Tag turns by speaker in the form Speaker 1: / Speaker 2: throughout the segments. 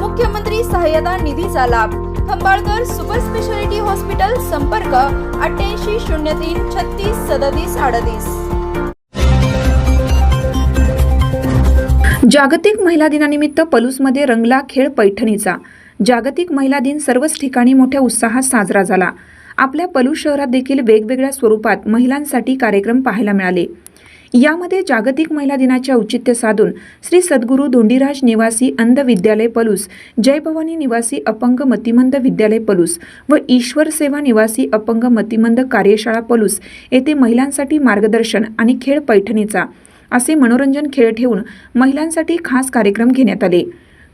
Speaker 1: मुख्यमंत्री सहाय्यता निधीचा लाभ. खंबाळकर सुपर स्पेशालिटी हॉस्पिटल संपर्क अठ्ठ्याऐंशी शून्य तीन छत्तीस सदतीस अडतीस.
Speaker 2: जागतिक महिला दिनानिमित्त पलूसमध्ये रंगला खेळ पैठणीचा. जागतिक महिला दिन सर्वच ठिकाणी मोठ्या उत्साहात साजरा झाला. आपल्या पलूस शहरात देखील वेगवेगळ्या स्वरूपात महिलांसाठी कार्यक्रम पाहायला मिळाले. यामध्ये जागतिक महिला दिनाचे औचित्य साधून श्री सद्गुरू धोंडीराज निवासी अंध विद्यालय पलूस जयभवानी निवासी अपंग मतिमंद विद्यालय पलूस व ईश्वर सेवा निवासी अपंग मतिमंद कार्यशाळा पलूस येथे महिलांसाठी मार्गदर्शन आणि खेळ पैठणीचा असे मनोरंजन खेळ ठेवून महिलांसाठी खास कार्यक्रम घेण्यात आले.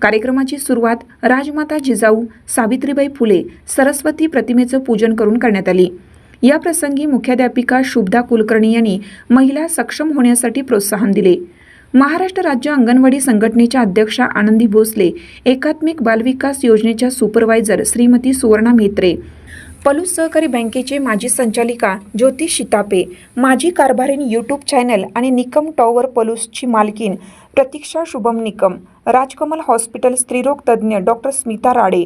Speaker 2: कार्यक्रमाची सुरुवात राजमाता जिजाऊ सावित्रीबाई फुले सरस्वती प्रतिमेचं पूजन करून करण्यात आली. या प्रसंगी मुख्याध्यापिका शुभदा कुलकर्णी यांनी महिला सक्षम होण्यासाठी प्रोत्साहन दिले. महाराष्ट्र राज्य अंगणवाडी संघटनेच्या अध्यक्षा आनंदी भोसले एकात्मिक बालविकास योजनेच्या सुपरवायझर श्रीमती सुवर्णा म्हेत्रे पलूस सहकारी बँकेचे माजी संचालिका ज्योती शितापे माजी कारभारीन यूट्यूब चॅनल आणि निकम टॉवर पलूसची मालकीन प्रतीक्षा शुभम निकम राजकमल हॉस्पिटल स्त्रीरोग तज्ज्ञ डॉक्टर स्मिता राडे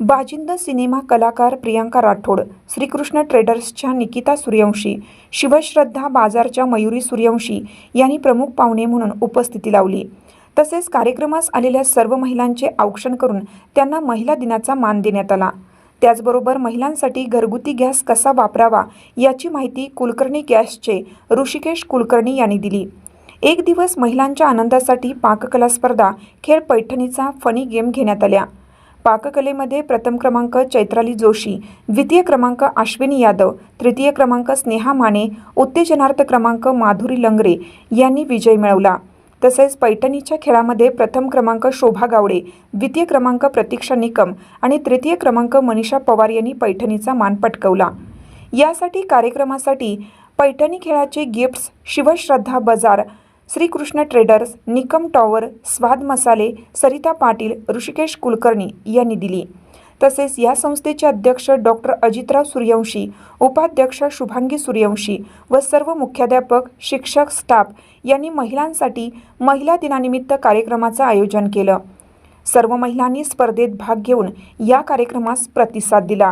Speaker 2: बाजिंद सिनेमा कलाकार प्रियांका राठोड श्रीकृष्ण ट्रेडर्सच्या निकिता सूर्यवंशी शिवश्रद्धा बाजारच्या मयुरी सूर्यवंशी यांनी प्रमुख पाहुणे म्हणून उपस्थिती लावली. तसेच कार्यक्रमास आलेल्या सर्व महिलांचे औक्षण करून त्यांना महिला दिनाचा मान देण्यात आला. त्याचबरोबर महिलांसाठी घरगुती गॅस कसा वापरावा याची माहिती कुलकर्णी गॅसचे ऋषिकेश कुलकर्णी यांनी दिली. एक दिवस महिलांच्या आनंदासाठी पाककला स्पर्धा खेळ पैठणीचा फनी गेम घेण्यात आल्या. पाककलेमध्ये प्रथम क्रमांक चैत्राली जोशी द्वितीय क्रमांक अश्विनी यादव तृतीय क्रमांक स्नेहा माने उत्तेजनार्थ क्रमांक माधुरी लंगरे यांनी विजय मिळवला. तसेच पैठणीच्या खेळामध्ये प्रथम क्रमांक शोभा गावडे द्वितीय क्रमांक प्रतीक्षा निकम आणि तृतीय क्रमांक मनीषा पवार यांनी पैठणीचा मान पटकवला. यासाठी कार्यक्रमासाठी पैठणी खेळाचे गिफ्ट्स शिवश्रद्धा बाजार श्रीकृष्ण ट्रेडर्स निकम टॉवर स्वाद मसाले सरिता पाटील ऋषिकेश कुलकर्णी यांनी दिली. तसेच या संस्थेचे अध्यक्ष डॉक्टर अजितराव सूर्यवंशी उपाध्यक्ष शुभांगी सूर्यवंशी व सर्व मुख्याध्यापक शिक्षक स्टाफ यांनी महिलांसाठी महिला दिनानिमित्त कार्यक्रमाचं आयोजन केलं. सर्व महिलांनी स्पर्धेत भाग घेऊन या कार्यक्रमास प्रतिसाद दिला.